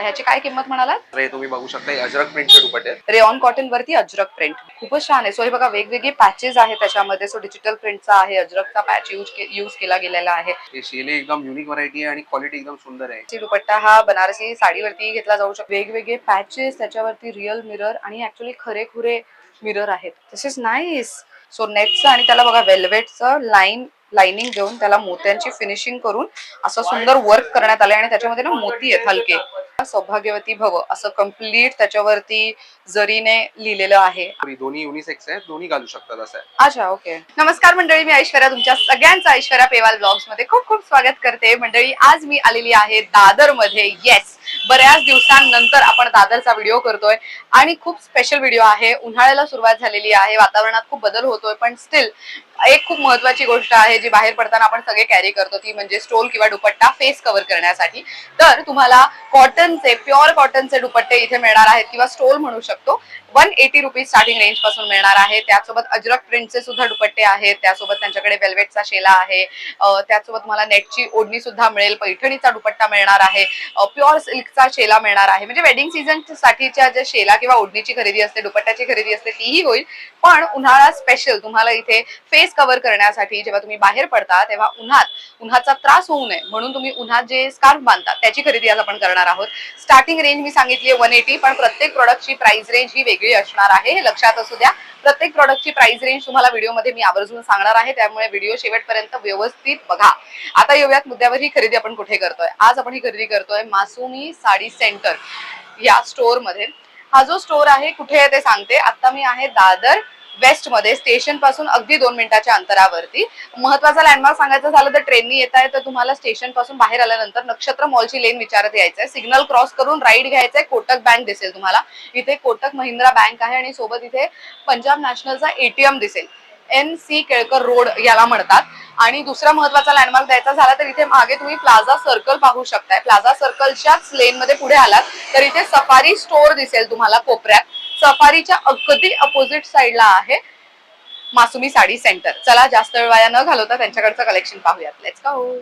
शकता ह्याची काय किंमत म्हणालात? तर हे तुम्ही बघू शकता अजरक प्रिंटचे दुपट्टे आहेत. रेऑन कॉटन वरती अजरक प्रिंट खूपच छान आहे. सो हे बघा वेगवेगळे पॅचेस आहेत त्याच्यामध्ये. सो डिजिटल प्रिंटचा आहे अजरकचा पॅच यूज यूज केला गेलेला आहे. हे शेले एकदम युनिक व्हरायटी आहे आणि क्वालिटी एकदम सुंदर आहे. दुपट्टा हा बनारसी साडीवरती घेतला जाऊ शकतो. वेगवेगळे पॅचेस त्याच्यावरती रिअल मिरर आणि ऍक्च्युली खरे खुरे मिरर आहेत. तसेच नाईस सो नेटचं आणि त्याला बघा वेल्वेटचं लाईन लाइनिंग देऊन त्याला मोत्यांची फिनिशिंग करून असं सुंदर वर्क करण्यात आलंय. आणि त्याच्यामध्ये ना मोती आहेत हलके. सौभाग्यवती भव असं कंप्लीट त्याच्यावरती जरीने लिहिलेलं आहे. दोन्ही युनिसेक्स आहेत दोन्ही घालू शकतात असं आहे. अच्छा ओके नमस्कार मंडळी मी ऐश्वर्या तुमच्या सगळ्यांचं ऐश्वर्या पेवाल ब्लॉग्समध्ये खूप खूप स्वागत करते. मंडळी आज मी आलेली आहे दादरमध्ये येस बऱ्याच दिवसांनंतर आपण दादरचा व्हिडिओ करतोय. आणि खूप स्पेशल व्हिडिओ आहे. उन्हाळ्याला सुरुवात झालेली आहे. वातावरणात खूप बदल होतोय. पण स्टील एक खूप महत्वाची गोष्ट आहे जी बाहेर पडताना आपण सगळे कॅरी करतो ती म्हणजे स्टोल किंवा दुपट्टा फेस कव्हर करण्यासाठी. तर तुम्हाला कॉटनचे प्युअर कॉटनचे दुपट्टे इथे मिळणार आहेत किंवा स्टोल म्हणू शकतो. वन एटी रुपीज स्टार्टिंग रेंजपासून मिळणार आहे. त्यासोबत अजरक प्रिंटचे सुद्धा दुपट्टे आहेत. त्यासोबत त्यांच्याकडे वेल्वेटचा शेला आहे. त्यासोबत मला नेटची ओढणी सुद्धा मिळेल. पैठणीचा दुपट्टा मिळणार आहे. प्युअर सिल्कचा शेला मिळणार आहे. म्हणजे वेडिंग सीझन साठीच्या ज्या शेला किंवा ओढणीची खरेदी असते दुपट्ट्याची खरेदी असते तीही होईल. पण उन्हाळा स्पेशल तुम्हाला इथे फेस कव्हर करण्यासाठी जेव्हा तुम्ही बाहेर पडता तेव्हा उन्हात उन्हाचा त्रास होऊ नये. म्हणून तुम्ही उन्हात जे स्कार्फ बांधता त्याची खरेदी आज आपण करणार आहोत. स्टार्टिंग रेंज मी सांगितली वन एटी पण प्रत्येक प्रोडक्टची प्राइस रेंज ही वेगळी असणार आहे. हे लक्षात असू द्या. प्रत्येक प्रॉडक्टची प्राइस रेंज तुम्हाला व्हिडिओमध्ये मी आवर्जून सांगणार आहे. त्यामुळे व्हिडिओ शेवटपर्यंत व्यवस्थित बघा. आता येऊयात मुद्द्यावर. ही खरेदी आपण कुठे करतोय? आज आपण ही खरेदी करतोय मासुमी साडी सेंटर या स्टोअरमध्ये. हा जो स्टोअर आहे कुठे आहे ते सांगते. आता मी आहे दादर वेस्टमध्ये स्टेशनपासून अगदी दोन मिनिटाच्या अंतरावरती. महत्त्वाचा लँडमार्क सांगायचं झालं तर ट्रेननी येत आहे तर तुम्हाला स्टेशनपासून बाहेर आल्यानंतर नक्षत्र मॉलची लेन विचारत यायचंय. सिग्नल क्रॉस करून राईट घ्यायचंय कोटक बँक दिसेल तुम्हाला. इथे कोटक महिंद्रा बँक आहे आणि सोबत इथे पंजाब नॅशनलचा एटीएम दिसेल. एन सी केळकर रोड याला म्हणतात. आणि दुसरा महत्त्वाचा लँडमार्क द्यायचा झाला तर इथे मागे तुम्ही प्लाझा सर्कल पाहू शकताय. प्लाझा सर्कलच्याच लेन मध्ये पुढे आलात तर इथे सफारी स्टोअर दिसेल तुम्हाला कोपऱ्यात. सफारीच्या अगदी अपोजिट साईडला आहे मासुमी साडी सेंटर चला जास्त वेळ वाया न घालवता त्यांच्याकडचं कलेक्शन पाहूयात. लेट्स गो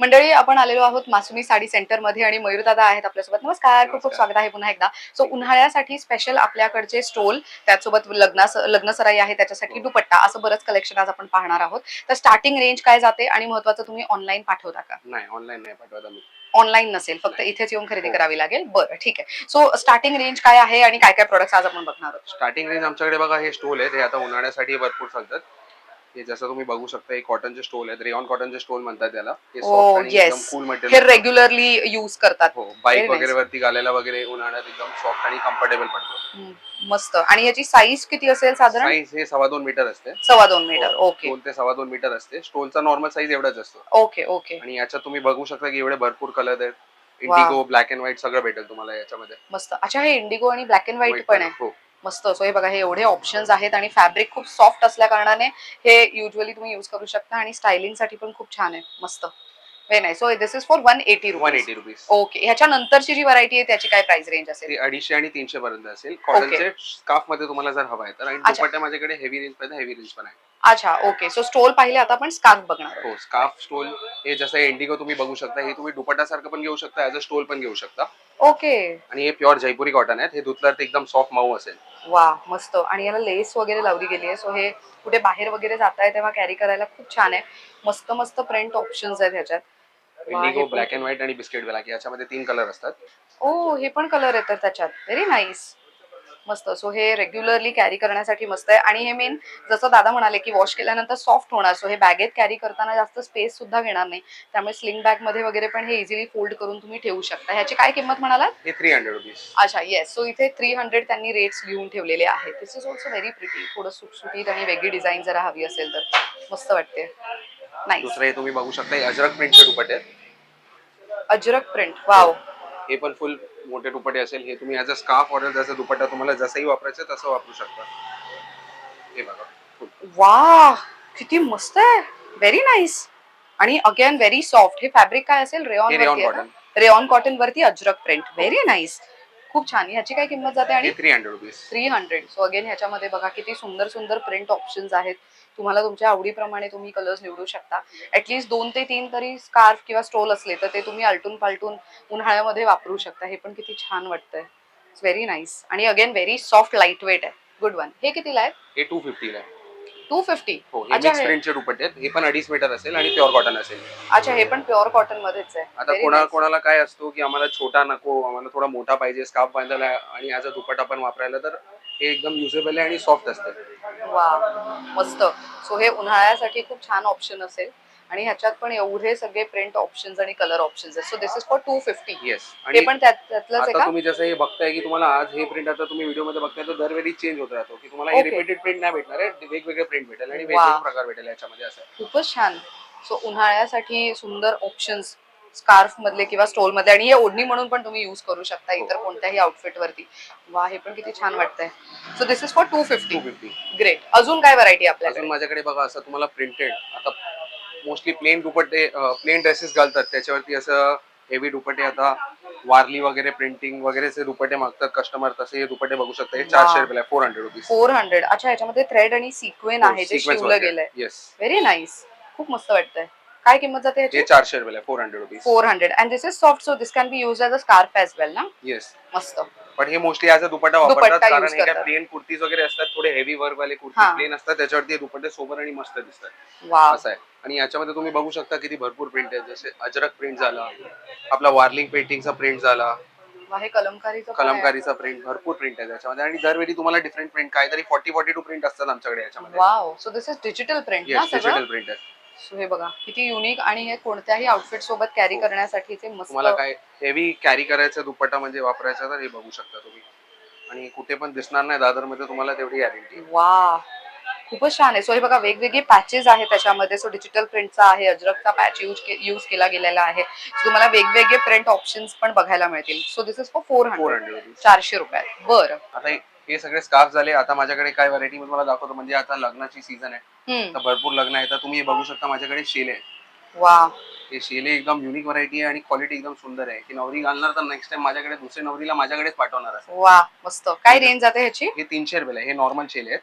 मंडळी आपण आलेलो आहोत मासुमी साडी सेंटरमध्ये आणि मयूर दादा आहेत आपल्यासोबत. नमस्कार खूप खूप. स्वागत आहे पुन्हा एकदा. सो उन्हाळ्यासाठी स्पेशल आपल्याकडचे स्टोल त्याचसोबत लग्नास लग्नसराई आहे त्याच्यासाठी हो. दुपट्टा असं बरंच कलेक्शन आज आपण पाहणार आहोत. तर स्टार्टिंग रेंज काय जाते आणि महत्वाचं तुम्ही ऑनलाईन पाठवता का? नाही ऑनलाईन नाही पाठवत आम्ही. ऑनलाईन नसेल फक्त. इथेच येऊन खरेदी हो. करावी लागेल? बरं ठीक आहे. सो स्टार्टिंग रेंज काय आहे आणि काय काय प्रोडक्ट्स आज आपण बघणार आहोत? स्टार्टिंग रेंज आमच्याकडे बघा हे स्टोल आहेत. हे आता उन्हाळ्यासाठी भरपूर चालतात हे जसं तुम्ही बघू शकता हे कॉटनचे स्टोल आहेत. रेऑन कॉटनचे स्टोल म्हणतात त्याला. हे आणि एकदम. कूल हे मटेरियल रेग्युलरली युज करतात. हो बाईक वगैरे. वरती घालायला वगैरे उन्हाळ्यात एकदम सॉफ्ट आणि कम्फर्टेबल पडतो. हम्म, मस्त. आणि याची साईज किती असेल साधारण? साईज हे सव्वा दोन मीटर असते. सव्वा दोन मीटर ओके दोन ते सव्वा दोन मीटर असते. स्टोलचा नॉर्मल साईज एवढाच असतो. ओके ओके आणि याच्यात तुम्ही बघू शकता की एवढे भरपूर कलर आहेत. इंडिगो ब्लॅक अँड व्हाईट सगळं भेटेल तुम्हाला याच्यामध्ये. मस्त. अच्छा हे इंडिगो आणि ब्लॅक अँड व्हाईट White पण आहे. हो. मस्त सो हे बघा हे एवढे ऑप्शन्स आहेत आणि फॅब्रिक खूप सॉफ्ट असल्या कारणाने हे युजली तुम्ही युज करू शकता आणि स्टायलिंगसाठी पण खूप छान आहे. मस्त. Very nice so this is for one eighty one eighty rupees okay ह्याच्या नंतरची जी व्हरायटी आहे त्याची काय प्राइस रेंज असेल? ते अडीचशे आणि तीनशे पर्यंत असेल. कॉटनचे स्कार्फमध्ये तुम्हाला जर हवा आहे तर. आणि. दुपट्टा माझ्याकडे हेवी रेंज पर्यंत हेवी रेंज पण आहे. अच्छा ओके सो स्टोल पाहिले आता आपण स्कार्फ बघणार. हो स्कार्फ स्टोल हे जसं इंडिगो तुम्ही बघू शकता हे तुम्ही दुपट्टा सारखं पण घेऊ शकता ऍज अ स्टोल पण घेऊ शकता. ओके आणि हे प्युअर जयपुरी कॉटन आहेत. हे धुतल्यावर ते एकदम सॉफ्ट मऊ असेल. वा मस्त. आणि याला लेस वगैरे लावली गेली आहे. सो हे कुठे बाहेर वगैरे जाताय तेव्हा कॅरी करायला खूप छान आहे. मस्त मस्त प्रिंट ऑप्शन्स आहेत ह्याच्यात. इंडिगो ब्लॅक अँड व्हाईट आणि बिस्किट ब्लॅक याच्यामध्ये तीन कलर असतात. ओ हे पण कलर येतात त्याच्यात. व्हेरी नाईस मस्त. सो हे रेग्युलरली कॅरी करण्यासाठी मस्त आहे. आणि हे मेन जसं दादा म्हणाले की वॉश केल्यानंतर सॉफ्ट होणार. सो हे बॅगेत कॅरी करताना जास्त स्पेस सुद्धा घेणार नाही. त्यामुळे स्लिंग बॅगमध्ये वगैरे पण हे इझिली फोल्ड करून तुम्ही ठेवू शकता. ह्याची काय किंमत म्हणालात? हे थ्री हंड्रेड रुपीज अच्छा येस सो इथे थ्री हंड्रेड त्यांनी रेट्स लिहून ठेवलेले आहेत. This is also very pretty थोडं सुटसुटीत आणि वेगळी डिझाईन जरा हवी असेल तर. मस्त वाटते. नाही दुसरं हे तुम्ही बघू शकता अजरक दुपट्टे अजरक प्रिंट वाव हे पण फुल मोठे दुपट्टे असेल हे तुम्ही ॲज अ स्कार्फ ऑर्डर जसं दुपट्टा तुम्हाला जसंही वापरायचं तसं वापरू शकता. हे बघा. वा किती मस्त आहे. व्हेरी नाईस आणि अगेन व्हेरी सॉफ्ट हे फॅब्रिक काय असेल? रेऑन वरती cotton. रेऑन कॉटन वरती अजरक प्रिंट व्हेरी नाईस खूप छान. ह्याची काय किंमत जाते आणि? Three hundred rupees three hundred so again ह्याच्यामध्ये बघा किती सुंदर सुंदर प्रिंट ऑप्शन्स आहेत. तुम्हाला तुमच्या आवडीप्रमाणे तुम्ही कलर्स निवडू शकता. ऍटलीस्ट दोन ते तीन तरी स्कार्फ किंवा स्टोल असले तर ते तुम्ही आलटून पालटून उन्हाळ्यामध्ये वापरू शकता. हे पण किती छान वाटतंय. इट्स व्हेरी नाईस आणि again very soft light weight आहे. गुड वन हे कितीला आहे? हे टू फिफ्टीला आहे. टू फिफ्टी हो हे अच्छा मिक्स प्रिंटचे दुपट्टे आहेत. हे पण अडीच मीटर असेल आणि प्युअर कॉटन असेल. अच्छा हे पण प्युअर कॉटन मध्येच आहे. आता Very कोणा nice. कोणाला काय असतो की आम्हाला छोटा नको आम्हाला थोडा मोठा पाहिजे स्कार्फ बांधायला आणि ॲज अ दुपट्टा पण वापरायला तर हे एकदम युजेबल आहे आणि सॉफ्ट असते. वा मस्त. सो हे उन्हाळ्यासाठी खूप छान ऑप्शन असेल. आणि ह्याच्यात पण एवढे सगळे प्रिंट ऑप्शन्स आणि कलर ऑप्शन्स आहेत. So this is for two fifty yes आणि पण त्यात त्यातलंच आहे का? तुम्ही जसं हे बघताय की तुम्हाला आज हे प्रिंट आता तुम्ही व्हिडिओमध्ये बघताय तर दरवेळी चेंज होत राहतो. की तुम्हाला हे. रिपीटेड प्रिंट नाही भेटणार आहे वेगवेगळे प्रिंट भेटेल आणि. वेगवेगळे प्रकार भेटेल याच्यामध्ये असं. खूपच छान. सो उन्हाळ्यासाठी सुंदर ऑप्शन्स स्कार्फ मधले किंवा स्टोल मधले आणि हे ओढणी म्हणून पण तुम्ही युज करू शकता हो. इतर कोणत्याही आउटफिट वरती. वा हे पण किती छान वाटतंय. So this is for two fifty fifty great अजून काय व्हरायटी अजून आपल्याकडे? माझ्याकडे बघा असं तुम्हाला प्रिंटेड आता मोस्टली प्लेन दुपट्टे प्लेन ड्रेसेस घालतात. त्याच्यावरती असं हेवी दुपट्टे आता वारली वगैरे प्रिंटिंग वगैरेचे दुपट्टे मागतात कस्टमर तसे हे दुपट्टे बघू शकता. हे चारशे रुपये four hundred rupees four hundred अच्छा ह्याच्यामध्ये थ्रेड आणि सिक्वेन हो, आहे जे शिवलं गेलंय. येस व्हेरी नाईस खूप मस्त वाटतंय. काय किंमत जाते हे ह्याची चारशे रुपये four hundred rupees four hundred and this is soft so this can be use as a scarf as well ना? येस मस्त. पण हे मोस्टली ऍज अ दुपट्टा दुपट्टा वापरतात कारण use हे करतात. प्लेन कुर्तीज वगैरे असतात थोडे हेवी वर्क वाले हा. कुर्ती प्लेन असतात त्याच्यावरती हे दुपट्टे सोबर आणि मस्त दिसतात. वा असं आहे. आणि याच्यामध्ये तुम्ही बघू शकता किती भरपूर प्रिंट आहेत जसे अजरक प्रिंट झाला आपला वार्लिंग पेंटिंगचा प्रिंट झाला. वा हे कलमकारीचं पण आहे. कलमकारीचा प्रिंट भरपूर प्रिंट आहे त्याच्यामध्ये. आणि दरवेळी तुम्हाला डिफरंट प्रिंट काहीतरी फॉर्टी फॉर्टी टू प्रिंट असतात आमच्याकडे याच्यामध्ये. Wow. So this is digital print ना येस सगळं? डिजिटल प्रिंट आहे. सो हे बघा किती युनिक आणि हे कोणत्याही आउटफिट सोबत कॅरी हो. करण्यासाठीचे मस्त तुम्हाला काय हेवी कॅरी करायचं दुपट्टा म्हणजे वापरायचा तर हे बघू शकता तुम्ही. आणि कुठे पण दिसणार नाही दादरमध्ये तुम्हाला तेवढी गॅरंटी वा खूपच छान आहे. सो हे बघा वेगवेगळे पॅचेस आहेत त्याच्यामध्ये. सो डिजिटल प्रिंटचा आहे अजरकचा पॅच यूज यूज केला गेलेला आहे. So तुम्हाला वेगवेगळे प्रिंट ऑप्शन्स पण बघायला मिळतील. So this is for four four hundred चारशे रुपयात. बरं. आता हे- हे सगळे स्कार्फ झाले. आता माझ्याकडे काय व्हरायटी मी तुम्हाला दाखवतो. म्हणजे आता लग्नाची सीझन आहे. तर भरपूर लग्न आहे. तर तुम्ही हे बघू शकता माझ्याकडे शेले आहे वा हे शेले एकदम युनिक व्हरायटी आहे आणि क्वालिटी एकदम सुंदर आहे. की नवरी घालणार तर नेक्स्ट टाइम माझ्याकडे दुसऱ्या नवरीला माझ्याकडेच पाठवणार असं वा मस्त. काय रेंज जाते ह्याची? हे तीनशे रुपये हे नॉर्मल शेले आहेत.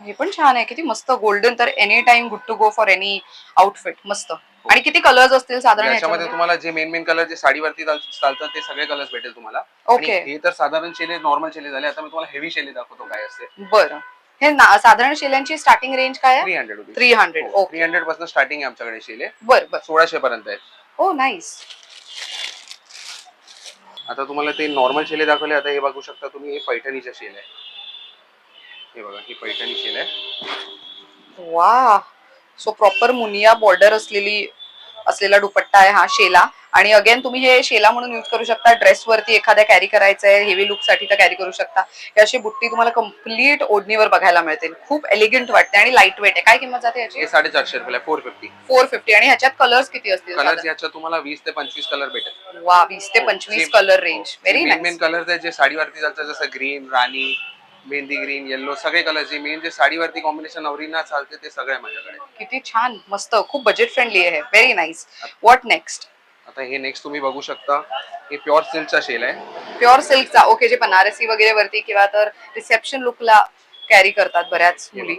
हे पण छान आहे. किती मस्त गोल्डन तर any time good to go for any outfit मस्त. आणि किती कलर्स असतील साधारण याच्यामध्ये तुम्हाला जे मेन मेन कलर जे साडीवरती चाल- चालतात ते सगळे कलर्स भेटेल तुम्हाला. आणि ओके हे तर साधारण शेले नॉर्मल शेले झाले. आता मी तुम्हाला हेवी शेले दाखवतो काय असते. बरं. हे ना- साधारण शेल्यांची स्टार्टिंग रेंज काय आहे? Three hundred rupees three hundred okay three हंड्रेडपासून starting आहे आमच्याकडे शेले. बर बर. सोळाशे पर्यंत आहेत. ओ नाईस आता तुम्हाला ते नॉर्मल शेले दाखवले. आता हे बघू शकता तुम्ही हे पैठणीच्या शेल. आहे हे बघा ही पैठणी शेल. आहे वा सो प्रॉपर मुनिया बॉर्डर असलेली असलेला दुपट्टा आहे हा शेला. आणि अगेन तुम्ही हे शेला म्हणून युज करू शकता. ड्रेस वरती एखाद्या कॅरी करायचं आहे हेवी लुकसाठी तर कॅरी करू शकता. हे अशी बुट्टी तुम्हाला कंप्लीट ओढणीवर बघायला मिळतील. खूप एलिगंट वाटते आणि लाइट वेट आहे. काय किंमत जाते याची? हे साडेचारशे रुपये फोर फिफ्टी फोर फिफ्टी आणि ह्याच्यात कलर्स किती असतील? कलर साधारण? याच्यात तुम्हाला वीस ते पंचवीस कलर भेटेल. वा वीस ते पंचवीस Same. Colour range very main colour जे साडीवरती चालतात जसं ग्रीन राणी मेहंदी ग्रीन येल्लो सगळे कलर जे मेन जे साडीवरती कॉम्बिनेशन नवरीना चालते ते सगळे माझ्याकडे किती छान मस्त खूप बजेट फ्रेंडली आहे. व्हेरी नाईस व्हॉट नेक्स्ट आता हे नेक्स्ट तुम्ही बघू शकता. हे प्युअर सिल्कचा शेल आहे. प्युअर सिल्कचा ओके जे बनारसी वगैरे वरती किंवा तर रिसेप्शन लुकला कॅरी करतात बऱ्याच मुली.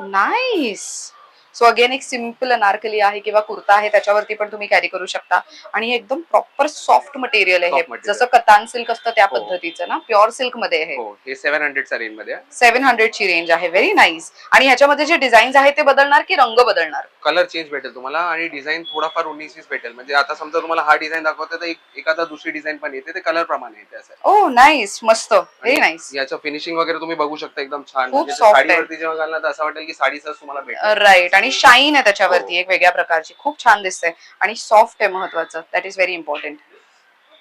नाईस सो अगेन एक सिंपल अनारकली आहे किंवा कुर्ता आहे त्याच्यावरती पण तुम्ही कॅरी करू शकता. आणि एकदम प्रॉपर सॉफ्ट मटेरियल आहे. जसं कतान सिल्क असतं त्या हो. पद्धतीचं ना? प्युअर सिल्कमध्ये आहे सेव्हन हंड्रेडचा रेंजमध्ये सेव्हन हंड्रेड ची रेंज आहे. व्हेरी नाईस आणि ह्याच्यामध्ये जे डिझाईन्स आहेत ते बदलणार की रंग बदलणार? कलर चेंज भेटेल तुम्हाला आणि डिझाईन थोडाफार उन्नीस वीस भेटेल. म्हणजे आता समजा तुम्हाला हा डिझाईन दाखवते तर एखादा दुसरी डिझाईन पण येते. ते कलर प्रमाणे येते असं. ओ नाईस Oh, मस्त व्हेरी नाईस याचं फिनिशिंग वगैरे तुम्ही बघू शकता एकदम छान. खूप म्हणजे. साडीवरती जेव्हा घालणार तर असं वाटेल की साडीचाच तुम्हाला भेटेल राईट आणि शाईन आहे त्याच्यावरती हो. एक वेगळ्या प्रकारची. खूप छान दिसते आणि सॉफ्ट आहे महत्वाचं. दॅट इज व्हेरी इम्पॉर्टंट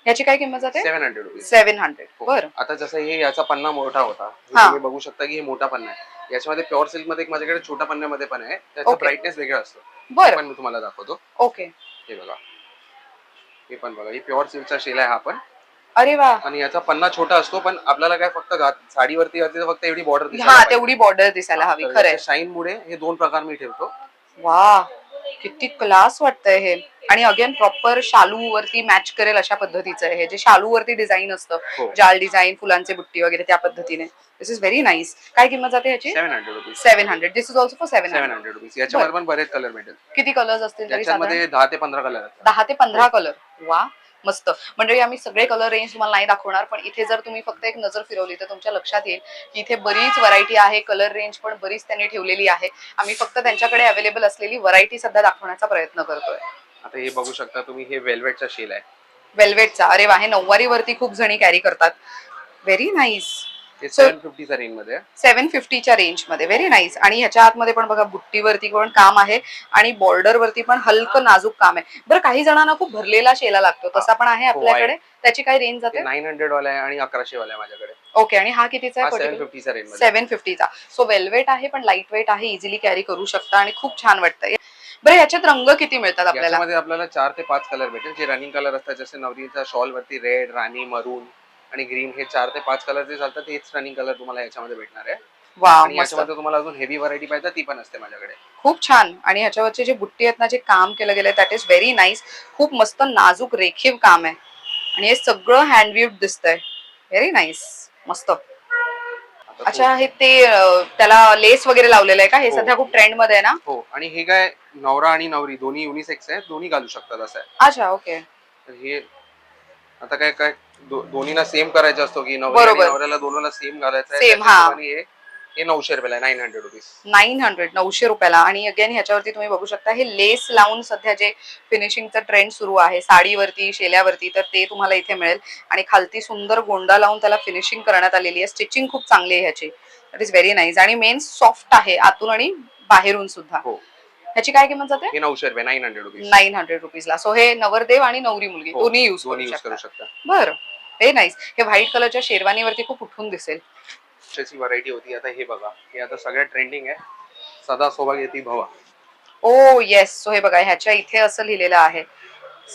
याची काय किंमत जाते? Seven hundred seven hundred. बरं. आता जसं हे याचा पन्ना मोठा होता. तुम्ही बघू शकता की हे मोठा पन्ना आहे. याच्यामध्ये प्युअर सिल्कमध्ये एक माझ्याकडे छोटा पन्न्यामध्ये पण आहे. त्याचा. ब्राईटनेस वेगळा असतो. बरं. पण मी तुम्हाला दाखवतो. ओके. हे बघा. हे पण बघा. ही प्युअर सिल्कचा शेल आहे हा पण. अरे वा. आणि याचा पन्ना छोटा असतो पण आपल्याला काय फक्त घात- साडीवरती वरती फक्त एवढी बॉर्डर हा तेवढी बॉर्डर दिसायला हवी खरंय. शाईन मुळे हे दोन प्रकार मी ठेवतो. वा किती क्लास वाटतंय हे. आणि अगेन प्रॉपर शालू वरती मॅच करेल अशा पद्धतीचं आहे हे जे शालू वरती डिझाईन असतं. हो. जाल डिझाईन फुलांचे बुट्टी वगैरे त्या पद्धतीने. दिस इज व्हेरी नाईस काय किंमत जाते ह्याची seven hundred rupees seven hundred this is also for seven seven hundred rupees याच्यामध्ये पण बरेच कलर भेटेल. किती कलर्स असतील तरी साधारण? याच्यामध्ये दहा ते पंधरा कलर दहा ते पंधरा कलर वा. मस्त. म्हणजे आम्ही सगळे कलर रेंज तुम्हाला नाही दाखवणार पण इथे जर तुम्ही फक्त एक नजर फिरवली तर तुमच्या लक्षात येईल की इथे बरीच व्हरायटी आहे कलर रेंज पण बरीच त्यांनी ठेवलेली आहे. आम्ही फक्त त्यांच्याकडे अवेलेबल असलेली व्हरायटी सध्या दाखवण्याचा प्रयत्न करतोय. आता हे बघू शकता तुम्ही हे वेल्वेटचा शेल आहे. वेल्वेटचा अरे वा हे नऊवारी वरती खूप जणी कॅरी करतात. व्हेरी नाईस सेव्हन रेंजमध्ये. सेव्हन फिफ्टीच्या व्हेरी नाईस आणि ह्याच्या आतमध्ये पण बघा बुट्टीवरती पण काम आहे आणि बॉर्डर वरती पण हलकं नाजूक काम आहे. बरं काही जणांना खूप भरलेला शेला लागतो. तसा पण आहे हो, आपल्याकडे. त्याची काय रेंज जाते? नाईन हंड्रेड वाला आहे आणि अकराशे वाला आहे माझ्याकडे. ओके आणि हा कितीचा आहे? सेव्हन फिफ्टीचा सो वेल्वेट आहे पण लाइट वेट आहे. इझिली कॅरी करू शकता आणि खूप छान वाटतंय. बरं ह्याच्यात रंग किती मिळतात आपल्याला? आपल्याला चार ते पाच कलर भेटेल. जे रनिंग कलर असतात जसे नवरीचा शॉल वरती रेड राणी मरून आणि ग्रीन हे चार ते पाच कलर जे चालतात तेच रनिंग कलर तुम्हाला याच्यामध्ये भेटणार आहे. वा आणि मस्त. याच्यामध्ये तुम्हाला अजून हेवी व्हरायटी पाहिजे ती पण असते माझ्याकडे. खूप छान. आणि ह्याच्यावरचे जे बुट्टी आहेत ना जे काम केलं गेलंय दॅट इज व्हेरी नाईस खूप मस्त नाजूक रेखीव काम आहे. आणि हे सगळं हँडव्यूड दिसतंय. व्हेरी नाईस मस्त. आता अच्छा हे ते अं, त्याला लेस वगैरे लावलेलं आहे का? हे हो. सध्या खूप ट्रेंडमध्ये आहे ना? हो. आणि हे काय नवरा आणि नवरी दोन्ही युनिसेक्स आहे दोन्ही घालू शकतात असं आहे. अच्छा ओके तर हे आता काय काय दो- दोन्हीला सेम करायचं असतो की आणि बरोबर. नवऱ्याला दोनोंना सेम घालायचं आहे Same, त्याच्या हा. हे हे नऊशे रुपयाला nine hundred rupees nine hundred नऊशे रुपयाला. आणि अगेन ह्याच्यावरती तुम्ही बघू शकता हे लेस लावून सध्या जे फिनिशिंगचा ट्रेंड सुरू आहे साडीवरती शेल्यावरती तर ते तुम्हाला इथे मिळेल. आणि खालती सुंदर गोंडा लावून त्याला फिनिशिंग करण्यात आलेली आहे. स्टिचिंग खूप चांगली आहे ह्याची. दॅट इज व्हेरी नाईस आणि मेन सॉफ्ट आहे आतून आणि बाहेरून सुद्धा. हो. ह्याची काय किंमत जाते? हे नऊशे रुपये nine hundred rupees nine hundred रुपीजला so हे नवरदेव आणि नवरी मुलगी हो, दोन्ही युज दोन्ही करू यूज करू शकता. बरं व्हेरी नाईस हे व्हाईट कलरच्या शेरवानीवरती खूप उठून दिसेल. व्हरायटी होती. आता हे बघा. हे आता सगळ्यात ट्रेंडिंग आहे. सदा सौभाग्यती भवा. ओ येस सो हे बघा ह्याच्या इथे असं लिहिलेलं आहे.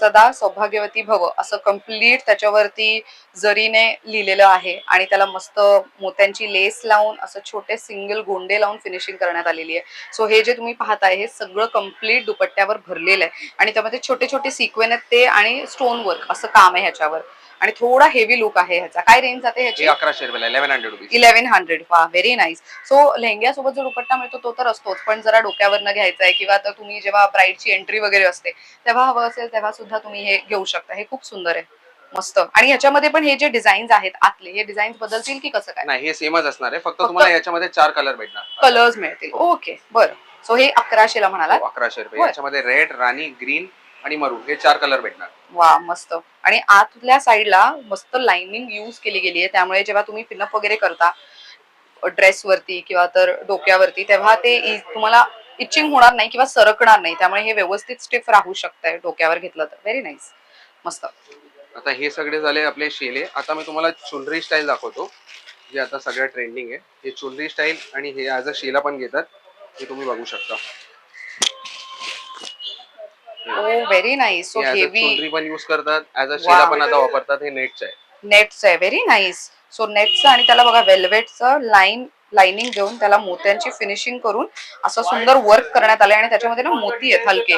सदा सौभाग्यवती भव असं कंप्लीट त्याच्यावरती जरीने लिहिलेलं आहे आणि त्याला मस्त मोत्यांची लेस लावून असं छोटे सिंगल गोंडे लावून फिनिशिंग करण्यात आलेली आहे. सो हे जे तुम्ही पाहताय हे सगळं कंप्लीट दुपट्ट्यावर भरलेलं आहे. आणि त्यामध्ये छोटे छोटे सिक्वेन आहेत ते आणि स्टोन वर्क असं काम आहे ह्याच्यावर. आणि थोडा हेवी लुक आहे ह्याचा. काय रेंज जाते ह्याची? हे अकराशे रुपयाला eleven hundred rupees eleven hundred वा व्हेरी नाईस सो लेहंग्यासोबत जो दुपट्टा मिळतो तो तर असतोच. पण जरा डोक्यावरनं घ्यायचा आहे किंवा तर तुम्ही जेव्हा ब्राईडची एंट्री वगैरे असते तेव्हा हवं असेल तेव्हा सुद्धा तुम्ही हे घेऊ शकता. हे खूप सुंदर आहे. मस्त. आणि याच्यामध्ये पण हे जे डिझाईन्स आहेत आतले हे डिझाईन्स बदलतील की कसं काय? नाही हे सेमच असणार आहे. फक्त तुम्हाला याच्यामध्ये चार कलर भेटणार. कलर्स मिळतील. ओके बरं. सो हे अकराशेला म्हणाला हो, अकराशे रुपये. याच्यामध्ये रेड राणी ग्रीन आणि मरून हे चार कलर भेटणार. वा मस्त. आणि आतल्या साईडला मस्त लाइनिंग यूज केली गेली आहे. त्यामुळे जेव्हा तुम्ही पिनअप वगैरे करता ड्रेसवरती किंवा तर डोक्यावरती तेव्हा ते तुम्हाला इचिंग होणार नाही किंवा सरकणार नाही. त्यामुळे हे व्यवस्थित स्टिफ राहू शकतंय डोक्यावर घेतलं तर. व्हेरी नाईस मस्त. आता हे सगळे झाले आपले शेले. आता मी तुम्हाला चुनरी स्टाईल दाखवतो जे आता सगळ्यात ट्रेंडिंग आहे. हे चुनरी स्टाईल आणि हे ॲज अ शेला पण घेतात. हे तुम्ही बघू शकता. Oh very nice so heavy पण युज करतात. ऍज अ शेला पण आता वापरतात हे नेटचं आहे. नेटचं आहे. व्हेरी नाईस सो नेटचं आणि त्याला बघा वेल्वेटचं लाईन लाइनिंग देऊन त्याला मोत्यांची फिनिशिंग करून असं सुंदर वर्क करण्यात आलंय आणि त्याच्यामध्ये ना मोती आहेत हलके.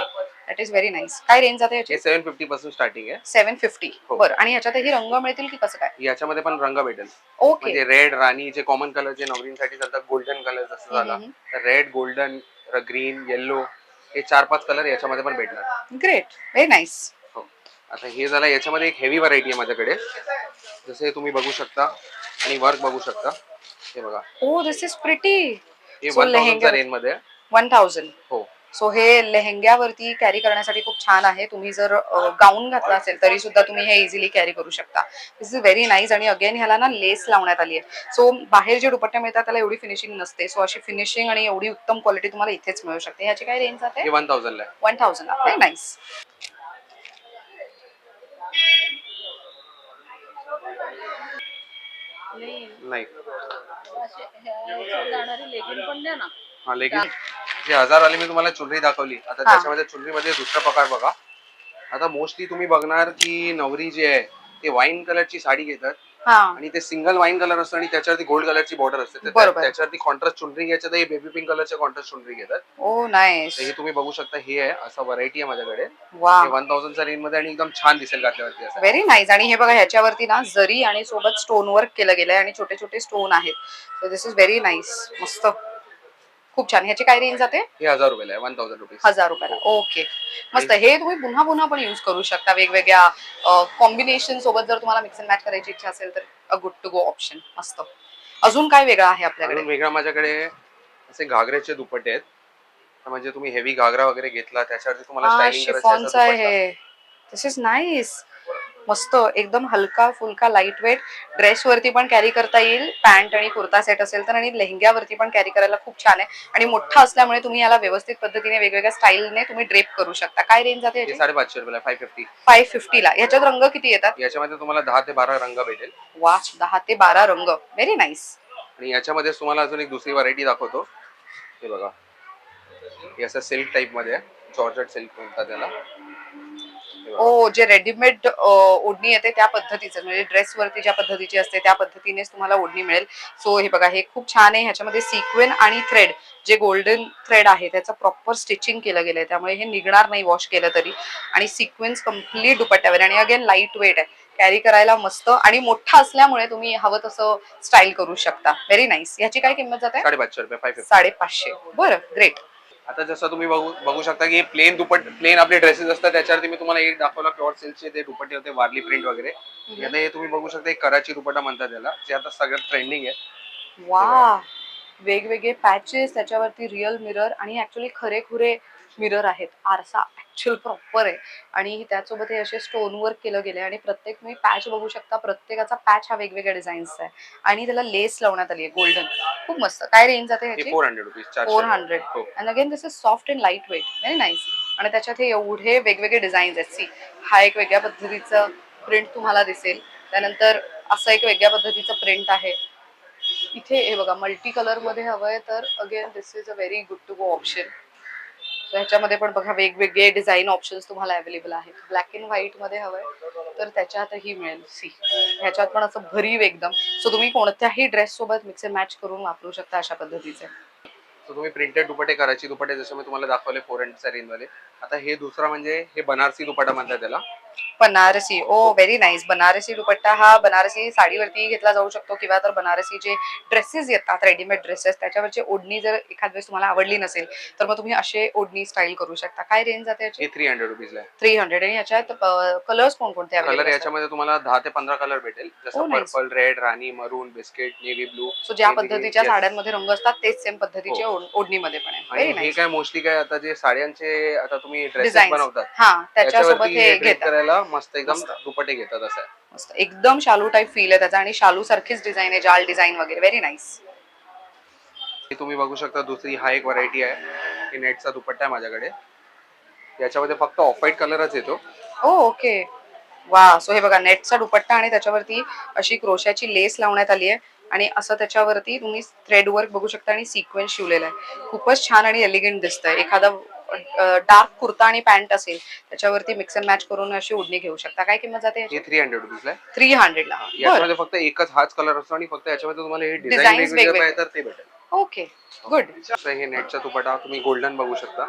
दॅट इज व्हेरी नाईस काय रेंज जाते याची? सेव्हन फिफ्टी पासून स्टार्टिंग आहे. सेव्हन फिफ्टी हो. बरं. आणि ह्याच्यातही रंग मिळतील की कसं काय? याच्यामध्ये पण रंग भेटेल. ओके म्हणजे रेड राणी जे कॉमन कलर जे नवरींसाठी चालतात गोल्डन कलर जसं झाला. रेड गोल्डन ग्रीन येल्लो हे चार पाच कलर याच्यामध्ये पण भेटणार. ग्रेट व्हेरी नाईस हो. आता हे झालं याच्यामध्ये एक हेवी व्हरायटी आहे माझ्याकडे. जसे तुम्ही बघू शकता आणि वर्क बघू शकता. हे बघा. ओ दिस इज प्रिटी हे So, वन थाउजंडच्या लेहेंगा- रेंजमध्ये. वन थाउजंड हो. सो हे लेहंग्यावरती कॅरी करण्यासाठी खूप छान आहे. तुम्ही जर गाऊन घातला असेल तरी सुद्धा तुम्ही हे इझिली कॅरी करू शकता. दिस इज व्हेरी नाईस आणि अगेन ह्याला ना लेस लावण्यात आली आहे. सो बाहेर जे दुपट्टे मिळतात त्याला एवढी फिनिशिंग नसते. सो अशी फिनिशिंग आणि एवढी उत्तम क्वालिटी तुम्हाला इथेच मिळू शकते. ह्याची काय रेंज जाते? हे वन थाउजंडला आहे. वन थाउजंड नाईस नाही. जाणारी लेगिन पण द्या ना. हा जे हजारवाली मी तुम्हाला चुनरी दाखवली. आता हा. त्याच्यामध्ये चुनरीमध्ये दुसरा प्रकार बघा. आता मोस्टली तुम्ही बघणार की नवरी जी आहे ते वाईन कलरची साडी घेतात हा. आणि ते सिंगल वाईन कलर असतं आणि त्याच्यावरती गोल्ड कलरची बॉर्डर असते. तर त्या- बरोबर. त्याच्यावरती कॉन्ट्रास्ट चुनरी घ्यायचं तर हे बेबी पिंक कलरचे कॉन्ट्रास्ट चुनरी घेतात. ओ नाईस तर हे तुम्ही बघू शकता हे आहे असा व्हरायटी आहे माझ्याकडे. वा. वन थाउजंडच्या रेंजमध्ये आणि एकदम छान दिसेल घातल्यावरती असं. व्हेरी नाईस आणि हे बघा ह्याच्यावरती ना जरी आणि सोबत स्टोन वर्क केलं गेलंय आणि छोटे छोटे स्टोन आहेत. So this is very nice मस्त. खूप छान. ह्याची काय रेंज जाते? हे हजार रुपयाला आहे वन थाउजंड रुपीज हजार रुपयाला. ओके मस्त. हे तुम्ही पुन्हा पुन्हा पण युज करू शकता. वेगवेगळ्या कॉम्बिनेशन सोबत जर तुम्हाला मिक्स अँड मॅच करायची इच्छा असेल तर a good to go option मस्त. अजून काय वेगळं आहे आपल्याकडे? वेगळा माझ्याकडे असे घागऱ्याचे दुपट्टे आहेत. म्हणजे तुम्ही हेवी घागरा वगैरे घेतला त्याच्यावरती तुम्हाला हा स्टायलिंग आहे. दिस इज नाईस मस्त एकदम हलका फुलका लाइट वेट ड्रेस वरती पण कॅरी करता येईल. पॅन्ट आणि कुर्ता सेट असेल तर आणि लेहंग्यावरती पण कॅरी करायला खूप छान आहे. आणि मोठा असल्यामुळे तुम्ही याला व्यवस्थित पद्धतीने वेगवेगळ्या स्टाईलने तुम्ही ड्रेप करू शकता. काय रेंज जाते साडेपाचशे रुपयाला फाय फिफ्टी फाय फिफ्टीला याच्यात रंग किती येतात? याच्यामध्ये तुम्हाला दहा ते बारा रंग भेटेल. वा दहा ते बारा रंग. व्हेरी नाईस आणि याच्यामध्ये तुम्हाला अजून एक दुसरी व्हरायटी दाखवतो. हे बघा. हे असं सिल्क टाईपमध्ये जॉर्जेट सिल्क म्हणतात त्याला हे. ओ जे रेडीमेड ओढणी येते त्या पद्धतीचं म्हणजे ड्रेस वरती ज्या पद्धतीची असते त्या पद्धतीनेच तुम्हाला ओढणी मिळेल. सो हे बघा हे खूप छान आहे. ह्याच्यामध्ये सिक्वेन आणि थ्रेड जे गोल्डन थ्रेड आहे त्याचं प्रॉपर स्टिचिंग केलं गेलंय. त्यामुळे हे निघणार नाही वॉश केलं तरी. आणि सिक्वेन्स कंप्लीट दुपट्ट्यावर आहे. आणि अगेन लाइट वेट आहे. कॅरी करायला मस्त आणि मोठा असल्यामुळे तुम्ही हवं तसं स्टाईल करू शकता. व्हेरी नाईस याची काय किंमत जाते? साडेपाचशे रुपये साडेपाचशे. बरं ग्रेट आता जसं तुम्ही बघू बघू शकता की प्लेन दुपट प्लेन आपले ड्रेसेस असतात त्याच्यावरती मी तुम्हाला एक दाखवला प्युअर सिल्कचे ते दुपट्टे होते वारली प्रिंट वगैरे. आता हे तुम्ही बघू शकता कराची दुपट्टा म्हणतात त्याला जे आता सगळ्यात ट्रेंडिंग आहे. वा वेगवेगळे पॅचेस त्याच्यावरती रिअल मिरर आणि ऍक्च्युली खरेखुरे मिरर आहेत. आरसा ऍक्च्युअल प्रॉपर आहे. आणि त्यासोबत हे असे स्टोन वर्क केलं गेले आणि प्रत्येक तुम्ही पॅच बघू शकता प्रत्येकाचा पॅच हा वेगवेगळ्या डिझाईन्सचा आहे. आणि त्याला लेस लावण्यात आली आहे गोल्डन खूप मस्त. काय रेंज जाते ह्याची? Four hundred rupees four hundred and again this is soft and light weight very nice आणि त्याच्यात हे एवढे वेगवेगळे डिझाईन्स आहेत. सी हा एक वेगळ्या पद्धतीचं प्रिंट तुम्हाला दिसेल. त्यानंतर असं एक वेगळ्या पद्धतीचं प्रिंट आहे. इथे हे बघा मल्टी कलरमध्ये हवंय तर again this is a very good to go option ह्याच्यामध्ये पण बघा वेगवेगळे डिझाईन ऑप्शन्स तुम्हाला अवेलेबल आहेत. ब्लॅक अँड व्हाईटमध्ये हवंय तर त्याच्यातही मिळेल सी ह्याच्यात पण असं भरीव एकदम. सो तुम्ही कोणत्याही ड्रेस सोबत मिक्स अँड मॅच करून वापरू शकता अशा पद्धतीचे. तुम्ही प्रिंटेड दुपटे करायचे. दुपटे जसे मी तुम्हाला दाखवले फोर हंड्रेडच्या रेंजमध्ये. आता हे दुसरा म्हणजे हे बनारसी दुपटा म्हणतात त्याला. Banarasi. Oh very nice Banarasi dupatta हा बनारसी साडीवरती घेतला जाऊ शकतो किंवा तर बनारसी जे ड्रेसेस येतात रेडीमेड ड्रेसेस त्याच्यावरची ओढणी जर एखाद वेळेस तुम्हाला आवडली नसेल तर मग तुम्ही असे ओढणी स्टाईल करू शकता. काय रेंज जाते याची? हे थ्री हंड्रेड रुपीजला आहे. थ्री हंड्रेड आणि याच्यात कलर्स कोणकोणते कलर याच्यामध्ये तुम्हाला दहा ते पंधरा कलर भेटेल. Oh, जसं. पर्पल रेड राणी मरून बिस्किट नेव्ही ब्लू सो ज्या पद्धतीच्या साड्यांमध्ये रंग असतात तेच सेम पद्धतीचे ओढ- ओढणीमध्ये पण आहे. हो. हे काय मोस्टली काय आता जे साड्यांचे आता तुम्ही ड्रेसेस बनवतात हा त्याच्यासोबत हे हे घेतात. करायला मस्त एकदम. दुपट्टे घेतात असं आहे. मस्त. एकदम शालू टाईप फील आहे त्याचा आणि शालू सारखीच डिझाईन आहे जाल डिझाईन वगैरे. व्हेरी नाईस तुम्ही बघू शकता दुसरी हा एक व्हरायटी आहे. ही नेटचा दुपट्टा आहे माझ्याकडे. याच्यामध्ये फक्त ऑफ व्हाईट कलरच येतो. ओ ओके वा सो हे बघा नेटचा दुपट्टा आणि त्याच्यावरती अशी क्रोशाची लेस लावण्यात आली आहे. आणि असं त्याच्यावरती तुम्ही थ्रेड वर्क बघू शकता आणि सिक्वेन्स शिवलेला आहे. खूपच छान आणि एलिगंट दिसतंय. एखादा डार्क कुर्ता आणि पॅन्ट असेल त्याच्यावरती मिक्स अँड मॅच करून अशी ओढणी घेऊ शकता. काय किंमत जाते थ्री हंड्रेड रुपीजला आहे. थ्री बरं याच्यामध्ये फक्त एकच हाच कलर असतो आणि फक्त याच्यामध्ये तुम्हाला हे डिझाईन वेगवेगळे तर ते भेटेल. ओके गुड हे नेटचा दुपट्टा तुम्ही गोल्डन बघू शकता.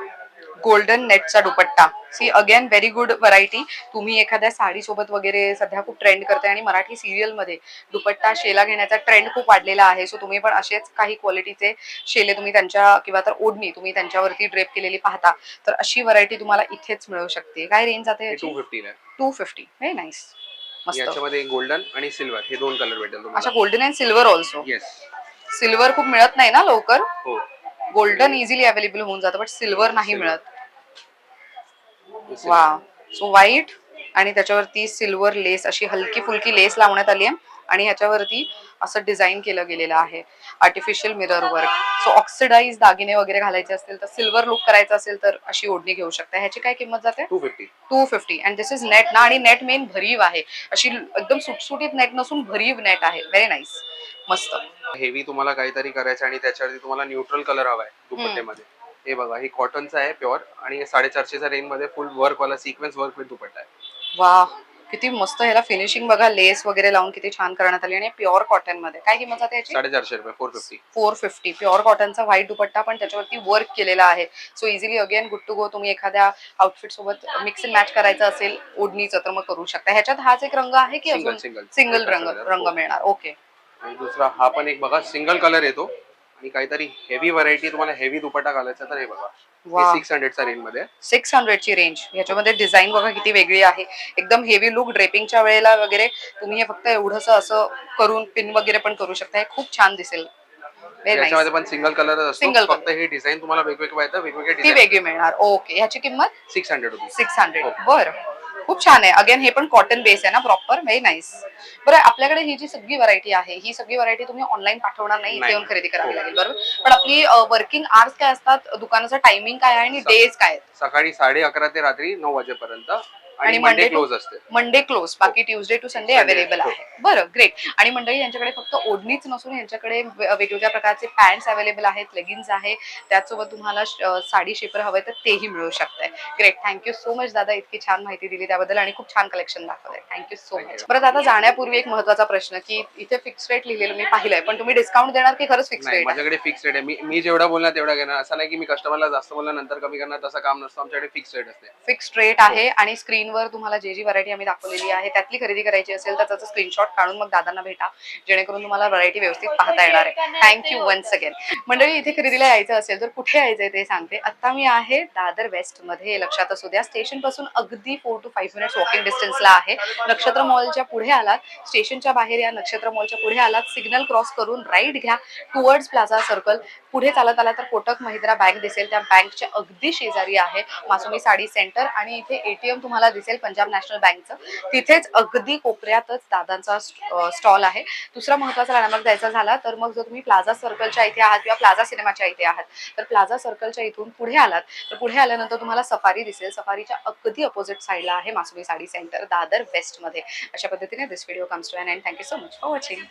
Golden नेटचा dupatta. See again very good variety तुम्ही एखाद्या साडी सोबत वगैरे सध्या खूप ट्रेंड करते आणि मराठी सिरियलमध्ये दुपट्टा शेला घेण्याचा ट्रेंड खूप वाढलेला आहे. सो तुम्ही पण असेच काही क्वालिटीचे शेले तुम्ही त्यांच्या किंवा तर ओढणी तुम्ही त्यांच्यावरती ड्रेप केलेली पाहता तर अशी व्हरायटी तुम्हाला इथेच मिळू शकते. काय रेंज जाते याची? टू फिफ्टीला आहे टू फिफ्टी व्हेरी नाईस याच्यामध्ये गोल्डन आणि सिल्वर हे दोन कलर भेटेल अच्छा golden and silver also yes silver खूप मिळत नाही ना लवकर? हो. गोल्डन इझिली अवेलेबल होऊन जातं बट सिल्वर नाही. मिळत. वा सो व्हाईट आणि त्याच्यावरती सिल्वर लेस अशी हलकी फुलकी लेस लावण्यात आली आहे आणि ह्याच्यावरती असं डिझाईन केलं गेलेलं आहे. Artificial mirror work so oxidise दागिने वगैरे घालायचे असतील तर सिल्वर लुक करायचं असेल तर अशी ओढणी घेऊ शकता. ह्याची काय किंमत जाते? Two fifty two fifty and this is net ना आणि नेट मेन भरीव आहे. अशी एकदम सुटसुटीत नेट नसून भरीव नेट आहे. व्हेरी नाईस मस्त. हेवी तुम्हाला काहीतरी करायचं आणि त्याच्यावरती तुम्हाला न्यूट्रल कलर हवाय दुपट्ट्यामध्ये. हे बघा हे कॉटनचा आहे प्युअर आणि साडेचारशेच्या रेंजमध्ये फुल वर्क वाला सिक्वेन्स वर्क विथ दुपट्टा आहे. वा किती मस्त ह्याला फिनिशिंग बघा लेस वगैरे लावून किती छान करण्यात आली आणि प्युअर कॉटनमध्ये. काय किंमत जाते याची? साडेचारशे रुपये four fifty four fifty pure कॉटनचा व्हाईट दुपट्टा पण त्याच्यावरती वर्क केलेला आहे. So easily again good to go तुम्ही एखाद्या आउटफिट सोबत मिक्स अँड मॅच करायचं असेल ओढणीचं तर मग करू शकता. ह्याच्यात हाच एक रंग आहे की सिंगल अजून सिंगल रंग रंग मिळणार. ओके दुसरा हा पण एक बघा सिंगल कलर येतो. आणि काहीतरी हेवी व्हरायटी तुम्हाला हेवी दुपट्टा घालायचा तर हे बघा. सिक्स हंड्रेडचा रेंजमध्ये. सिक्स हंड्रेडची रेंज ह्याच्यामध्ये डिझाईन बघा किती वेगळी आहे. एकदम हेवी लुक ड्रेपिंगच्या वेळेला वगैरे तुम्ही हे फक्त एवढंच असं करून पिन वगैरे पण करू शकता. हे खूप छान दिसेल. याच्यामध्ये पण सिंगल कलर असतो. Single फक्त हे डिझाईन तुम्हाला वेगवेगळे वेगवेगळे वेगळी मिळणार. ओके ह्याची किंमत? सिक्स हंड्रेड सिक्स हंड्रेड बर. खूप छान आहे. अगेन हे पण कॉटन बेस आहे ना प्रॉपर व्हेरी नाईस बरं आपल्याकडे ही जी सगळी व्हरायटी आहे ही सगळी व्हरायटी तुम्ही ऑनलाईन पाठवणार नाही इथे. येऊन खरेदी करावी हो. लागेल बरोबर? पण आपली वर्किंग आवर्स काय असतात? दुकानाचं टायमिंग काय आहे आणि डेज काय आहेत? सकाळी साडे अकरा ते रात्री नऊ वाजेपर्यंत आणि मंडे क्लोज असते. मंडे क्लोज बाकी ट्युजडे टू संडे अवेलेबल हो. आहे. बरं ग्रेट आणि मंडळी यांच्याकडे फक्त ओढणीच नसून यांच्याकडे वेगवेगळ्या प्रकारचे पॅन्ट्स अवेलेबल आहेत लेगिन्स आहे. त्याचसोबत तुम्हाला साडी शेपर हवंय तर तेही मिळू शकतंय. Great thank you so much दादा. इतकी छान माहिती दिली त्याबद्दल आणि खूप छान कलेक्शन दाखवलंय. Thank you so much. बरं दादा जाण्यापूर्वी एक महत्त्वाचा प्रश्न की इथे फिक्स रेट लिहिलेलं मी पाहिलंय पण तुम्ही डिस्काउंट देणार की खरंच फिक्स रेट माझ्याकडे फिक्स रेट आहे. मी मी जेवढा बोलणार तेवढा घेणार. असं नाही की मी कस्टमरला जास्त बोलणार नंतर कमी करणार तसं काम नसतं. आमच्याकडे फिक्स रेट असते. फिक्स रेट आहे आणि स्क्रीनवर तुम्हाला जे जी व्हरायटी आम्ही दाखवलेली आहे त्यातली खरेदी करायची असेल तर त्याचं स्क्रीनशॉट काढून मग दादांना भेटा जेणेकरून तुम्हाला व्हरायटी व्यवस्थित पाहता येणार आहे. थँक्यू वन्स अगेन मंडळी इथे खरेदीला यायचं असेल तर कुठे यायचंय ते सांगते. आता मी आहे दादर वेस्टमध्ये. लक्षात असू द्या स्टेशनपासून अगदी four two five minutes walking डिस्टन्सला आहे. नक्षत्र मॉलच्या पुढे आलात स्टेशनच्या बाहेर या नक्षत्र मॉलच्या पुढे आलात सिग्नल क्रॉस करून राईट घ्या टुवर्ड्स प्लाझा सर्कल पुढे चालत आला तर कोटक महिंद्रा बँक दिसेल. त्या बँकच्या अगदी शेजारी आहे मासुमी साडी सेंटर आणि इथे एटीएम तुम्हाला दिसेल पंजाब नॅशनल बँकचं. तिथेच अगदी कोपऱ्यातच दादांचा स्टॉल आहे. दुसरा महत्त्वाचा लँडमार्क द्यायचा झाला तर मग जर तुम्ही प्लाझा सर्कलच्या इथे आहात किंवा प्लाझा सिनेमाच्या इथे आहात तर प्लाझा सर्कलच्या इथून पुढे आलात तर पुढे आल्यानंतर तुम्हाला सफारी दिसेल. सफारीच्या अगदी अपोजिट साईडला आहे मासुमी साडी सेंटर दादर वेस्टमध्ये अशा पद्धतीने this video comes to and thank you so much for watching